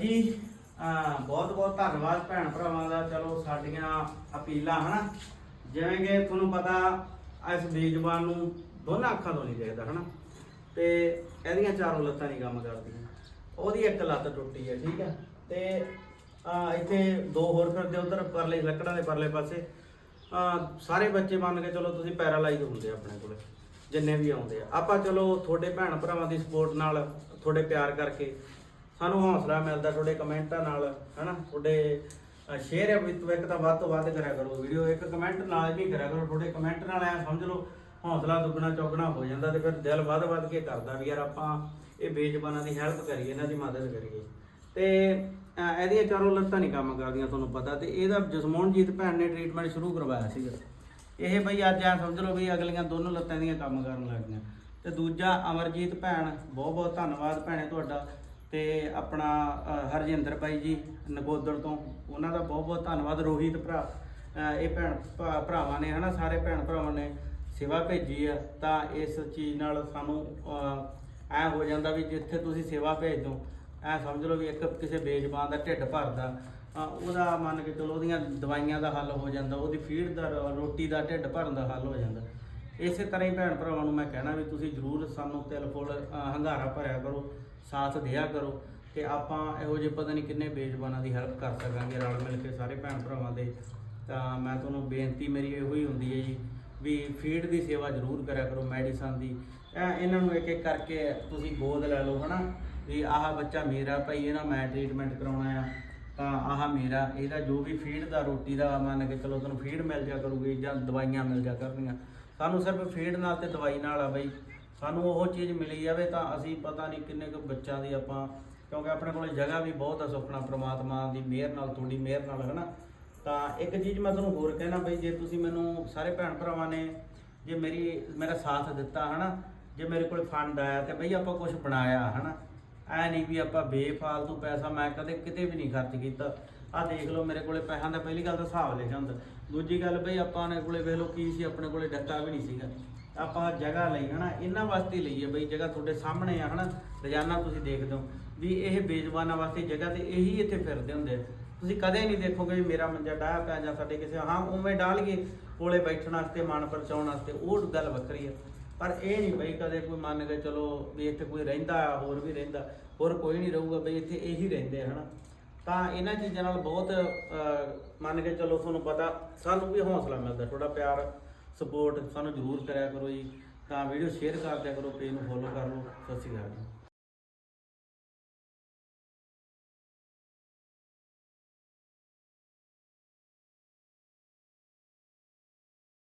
ਜੀ ਬਹੁਤ ਬਹੁਤ ਧੰਨਵਾਦ ਭੈਣ ਭਰਾਵਾਂ ਦਾ। ਚਲੋ, ਸਾਡੀਆਂ ਅਪੀਲਾਂ, ਹਨਾ? ਜਿਵੇਂ ਕਿ ਤੁਹਾਨੂੰ ਪਤਾ, ਇਸ ਬੇਜ਼ਬਾਨ ਨੂੰ ਦੋਨਾਂ ਅੱਖਾਂ ਤੋਂ ਨਹੀਂ ਦੇਖਦਾ, ਹਨਾ? ਤੇ ਇਹਦੀਆਂ ਚਾਰੋਂ ਲੱਤਾਂ ਨਹੀਂ ਕੰਮ ਕਰਦੀਆਂ। ਉਹਦੀ ਇੱਕ ਲੱਤ ਟੁੱਟੀ ਹੈ, ਠੀਕ ਹੈ? ਤੇ, ਅਹ, ਇੱਥੇ ਦੋ ਹੋਰ ਫਿਰਦੇ ਉਧਰ, ਪਰਲੇ ਲੱਕੜਾਂ ਦੇ ਪਰਲੇ ਪਾਸੇ। ਅਹ, ਸਾਰੇ ਬੱਚੇ ਮੰਨ ਕੇ ਚਲੋ, ਤੁਸੀਂ ਪੈਰਾਲਾਈਜ਼ ਹੁੰਦੇ ਆਪਣੇ ਕੋਲੇ, ਜਿੰਨੇ ਵੀ ਆਉਂਦੇ ਆ। ਆਪਾਂ ਚਲੋ, ਤੁਹਾਡੇ ਭੈਣ ਭਰਾਵਾਂ ਦੀ ਸਪੋਰਟ ਨਾਲ, ਤੁਹਾਡੇ ਪਿਆਰ ਕਰਕੇ ਸਾਨੂੰ ਹੌਸਲਾ ਮਿਲਦਾ ਤੁਹਾਡੇ ਕਮੈਂਟਾਂ ਨਾਲ, ਹਨਾ? ਤੁਹਾਡੇ ਸ਼ੇਅਰ ਵਿੱਚ ਇੱਕ ਤਾਂ ਵੱਧ ਤੋਂ ਵੱਧ ਕਰਿਆ ਕਰੋ ਵੀਡੀਓ, ਇੱਕ ਕਮੈਂਟ ਨਾਲ ਵੀ ਕਰਿਆ ਕਰੋ, ਤੁਹਾਡੇ ਕਮੈਂਟ ਨਾਲ ਐ ਸਮਝ ਲਓ, ਹੌਸਲਾ ਦੁੱਗਣਾ ਚੌਗਣਾ ਹੋ ਜਾਂਦਾ ਤੇ ਫਿਰ ਦਿਲ ਵੱਧ ਵੱਧ ਕੇ ਕਰਦਾ ਵੀ ਯਾਰ ਆਪਾਂ ਇਹ ਬੇਜ਼ਬਾਨਾਂ ਦੀ ਹੈਲਪ ਕਰੀਏ, ਇਹਨਾਂ ਦੀ ਮਦਦ ਕਰੀਏ। ਤੇ ਇਹਦੀਆਂ ਚਾਰੋਂ ਲੱਤਾਂ ਨਹੀਂ ਕੰਮ ਕਰਦੀਆਂ ਤੁਹਾਨੂੰ ਪਤਾ ਤੇ ਇਹਦਾ ਜਸਮੋਹਨਜੀਤ ਭੈਣ ਨੇ ਟ੍ਰੀਟਮੈਂਟ ਸ਼ੁਰੂ ਕਰਵਾਇਆ ਸੀਗਾ। ਇਹ ਬਈ ਅੱਜ ਆ ਸਮਝ ਲਓ ਵੀ ਅਗਲੀਆਂ ਦੋਨੋਂ ਲੱਤਾਂ ਦੀਆਂ ਕੰਮ ਕਰਨ ਲੱਗ ਗਈਆਂ ਤੇ ਦੂਜਾ ਅਮਰਜੀਤ ਭੈਣ, ਬਹੁਤ ਬਹੁਤ ਧੰਨਵਾਦ ਭੈਣੇ ਤੁਹਾਡਾ। ਤੇ ਆਪਣਾ ਹਰਜਿੰਦਰ ਬਾਈ ਜੀ ਨਗੋਦਰ ਤੋਂ। ਉਹਨਾਂ ਦਾ ਬਹੁਤ ਬਹੁਤ ਧੰਨਵਾਦ, ਰੋਹਿਤ ਭਰਾ। ਇਹ ਭੈਣ ਭਾ- ਭਰਾਵਾਂ ਨੇ ਹਨਾ, ਸਾਰੇ ਭੈਣ ਭਰਾਵਾਂ ਨੇ ਸੇਵਾ ਭੇਜੀ ਆ। ਤਾਂ ਇਸ ਚੀਜ਼ ਨਾਲ ਸਾਨੂੰ ਐ ਹੋ ਜਾਂਦਾ ਵੀ ਜਿੱਥੇ ਤੁਸੀਂ ਸੇਵਾ ਭੇਜ ਦੋ, ਐ ਸਮਝ ਲਓ ਵੀ ਇੱਕ ਕਿਸੇ ਬੇਜ਼ਬਾਨ ਦਾ ਢਿੱਡ ਭਰਦਾ। ਉਹਦਾ ਮੰਨ ਕੇ ਚਲੋ ਉਹਦੀਆਂ ਦਵਾਈਆਂ ਦਾ ਹੱਲ ਹੋ ਜਾਂਦਾ, ਉਹਦੀ ਫੀਡ ਦਾ, ਰੋਟੀ ਦਾ ਢਿੱਡ ਭਰਨ ਦਾ ਹੱਲ ਹੋ ਜਾਂਦਾ। ਇਸੇ ਤਰ੍ਹਾਂ ਹੀ ਭੈਣ ਭਰਾਵਾਂ ਨੂੰ ਮੈਂ ਕਹਿਣਾ ਵੀ ਤੁਸੀਂ ਜਰੂਰ ਸਾਨੂੰ ਤਿਲ ਫੁੱਲ ਹੰਗਾਰਾ ਭਰਿਆ ਕਰੋ, ਸਾਥ ਦਿਆ ਕਰੋ ਤੇ ਆਪਾਂ ਇਹੋ ਜਿਹੇ ਪਤਾ ਨਹੀਂ ਕਿੰਨੇ ਬੇਜ਼ਬਾਨਾਂ ਦੀ ਹੈਲਪ ਕਰ ਸਕਾਂਗੇ ਰਲ ਮਿਲ ਕੇ ਸਾਰੇ ਭੈਣ ਭਰਾਵਾਂ ਦੇ। ਤਾਂ ਮੈਂ ਤੁਹਾਨੂੰ ਬੇਨਤੀ ਮੇਰੀ ਇਹੋ ਹੀ ਹੁੰਦੀ ਹੈ ਜੀ ਵੀ ਫੀਡ ਦੀ ਸੇਵਾ ਜ਼ਰੂਰ ਕਰਿਆ ਕਰੋ ਮੈਡੀਸਨ ਦੀ। ਇਹ- ਇਹਨਾਂ ਨੂੰ ਇੱਕ ਇੱਕ ਕਰਕੇ ਤੁਸੀਂ ਗੋਦ ਲੈ ਲਓ, ਹਨਾ? ਵੀ ਆਹ ਬੱਚਾ ਮੇਰਾ ਭਾਈ ਇਹਨਾਂ ਮੈਂ ਟ੍ਰੀਟਮੈਂਟ ਕਰਾਉਣਾ ਆ। ਤਾਂ ਆਹ ਮੇਰਾ, ਇਹਦਾ ਜੋ ਵੀ ਫੀਡ ਦਾ ਰੋਟੀ ਦਾ ਮੰਨ ਕੇ ਚਲੋ ਤੁਹਾਨੂੰ ਫੀਡ ਮਿਲ ਜਾ ਕਰੂਗੀ ਜਾਂ ਦਵਾਈਆਂ ਮਿਲ ਜਾ ਕਰਨੀਆਂ। ਸਾਨੂੰ ਸਿਰਫ ਫੀਡ ਨਾਲ ਤੇ ਦਵਾਈ ਨਾਲ ਆ ਬਈ। ਸਾਨੂੰ ਉਹ ਚੀਜ਼ ਮਿਲੀ ਜਾਵੇ ਤਾਂ ਅਸੀਂ ਪਤਾ ਨਹੀਂ ਕਿੰਨੇ ਕੁ ਬੱਚਿਆਂ ਦੀ ਆਪਾਂ, ਕਿਉਂਕਿ ਆਪਣੇ ਕੋਲ ਜਗ੍ਹਾ ਵੀ ਬਹੁਤ ਆ ਸੁਖਣਾ ਪ੍ਰਮਾਤਮਾ ਦੀ ਮਿਹਰ ਨਾਲ, ਤੁਹਾਡੀ ਮਿਹਰ ਨਾਲ ਹੈ ਨਾ ਤਾਂ ਇੱਕ ਚੀਜ਼ ਮੈਂ ਤੁਹਾਨੂੰ ਹੋਰ ਕਹਿਣਾ ਬਈ, ਜੇ ਤੁਸੀਂ ਮੈਨੂੰ ਸਾਰੇ ਭੈਣ ਭਰਾਵਾਂ ਨੇ ਜੇ ਮੇਰੀ, ਮੇਰਾ ਸਾਥ ਦਿੱਤਾ, ਹਨਾ? ਜੇ ਮੇਰੇ ਕੋਲ ਫੰਡ ਆਇਆ ਤੇ ਬਈ ਆਪਾਂ ਕੁਝ ਬਣਾਇਆ, ਹਨਾ? ਐ ਨਹੀਂ ਵੀ ਆਪਾਂ ਬੇਫਾਲਤੂ ਪੈਸਾ ਮੈਂ ਕਦੇ ਕਿਤੇ ਵੀ ਨਹੀਂ ਖਰਚ ਕੀਤਾ। ਆਹ ਦੇਖ ਲਓ ਮੇਰੇ ਕੋਲੇ ਪੈਸਿਆਂ ਦਾ ਪਹਿਲੀ ਗੱਲ ਤਾਂ ਹਿਸਾਬ ਲਿਖਿਆ ਹੁੰਦਾ। ਦੂਜੀ ਗੱਲ ਬਈ ਆਪਾਂ ਨੇ ਕੋਲੇ ਵੇਖ ਲਓ ਕੀ ਸੀ, ਆਪਣੇ ਕੋਲੇ ਡੱਕਾ ਵੀ ਨਹੀਂ ਸੀਗਾ। ਆਪਾਂ ਜਗ੍ਹਾ ਲਈ, ਹਨਾ, ਇਹਨਾਂ ਵਾਸਤੇ ਹੀ ਲਈ ਹੈ ਬਈ, ਜਗ੍ਹਾ ਤੁਹਾਡੇ ਸਾਹਮਣੇ ਆ, ਹਨਾ, ਰੋਜ਼ਾਨਾ ਤੁਸੀਂ ਦੇਖਦੇ ਹੋ ਵੀ ਇਹ ਬੇਜ਼ਬਾਨਾਂ ਵਾਸਤੇ ਜਗ੍ਹਾ ਤੇ ਇਹੀ ਇੱਥੇ ਫਿਰਦੇ ਹੁੰਦੇ ਆ। ਤੁਸੀਂ ਕਦੇ ਨਹੀਂ ਦੇਖੋਗੇ ਵੀ ਮੇਰਾ ਮੰਜਾ ਡਾਹ ਪਿਆ ਜਾਂ ਸਾਡੇ ਕਿਸੇ, ਹਾਂ, ਉਵੇਂ ਡਾਲ ਕੇ ਕੋਲੇ ਬੈਠਣ ਵਾਸਤੇ ਮਨ ਪਰਚਾਉਣ ਵਾਸਤੇ, ਉਹ ਗੱਲ ਵੱਖਰੀ ਹੈ ਪਰ ਇਹ ਨਹੀਂ ਬਈ ਕਦੇ ਕੋਈ ਮੰਨ ਕੇ ਚਲੋ ਵੀ ਇੱਥੇ ਕੋਈ ਰਹਿੰਦਾ, ਹੋਰ ਵੀ ਰਹਿੰਦਾ, ਹੋਰ ਕੋਈ ਨਹੀਂ ਰਹੂਗਾ ਬਈ, ਇੱਥੇ ਇਹੀ ਰਹਿੰਦੇ ਆ, ਹਨਾ। ਤਾਂ ਇਹਨਾਂ ਚੀਜ਼ਾਂ ਨਾਲ ਬਹੁਤ ਅਹ, ਮੰਨ ਕੇ ਚਲੋ ਤੁਹਾਨੂੰ ਪਤਾ ਸਾਨੂੰ ਵੀ ਹੌਸਲਾ ਮਿਲਦਾ ਤੁਹਾਡਾ ਪਿਆਰ ਸਪੋਰਟ ਸਾਨੂੰ ਜ਼ਰੂਰ ਕਰਿਆ ਕਰੋ ਜੀ। ਤਾਂ ਵੀਡੀਓ ਸ਼ੇਅਰ ਕਰ ਦਿਆ ਕਰੋ ਪੇਜ ਨੂੰ ਫੋਲੋ ਕਰ ਲਓ। ਸਤਿ ਸ਼੍ਰੀ ਅਕਾਲ ਜੀ।